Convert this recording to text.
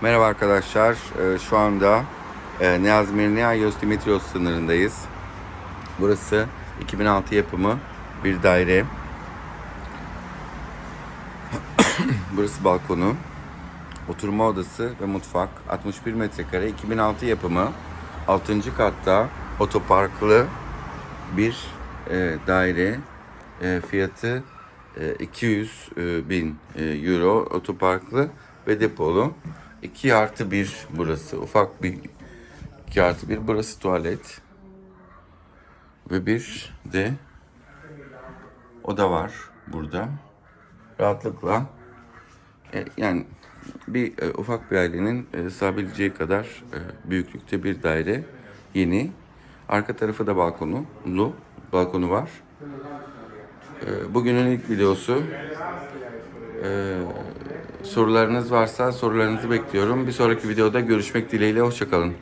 Merhaba arkadaşlar. Ee, Şu anda e, Neaz Mirniayos Dimitrios sınırındayız. Burası 2006 yapımı bir daire. Burası balkonu. Oturma odası ve mutfak. 61 metrekare. 2006 yapımı. 6. katta otoparklı bir e, daire. E, fiyatı e, 200 e, bin e, euro. Otoparklı ve depolu. 2 artı 1 burası. Ufak bir 2 artı 1 burası tuvalet. Ve bir de oda var burada. Rahatlıkla e, yani bir e, ufak bir ailenin e, sığabileceği kadar e, büyüklükte bir daire. Yeni. Arka tarafı da balkonu. Balkonu var. E, bugünün ilk videosu. E, sorularınız varsa sorularınızı bekliyorum. Bir sonraki videoda görüşmek dileğiyle. Hoşçakalın.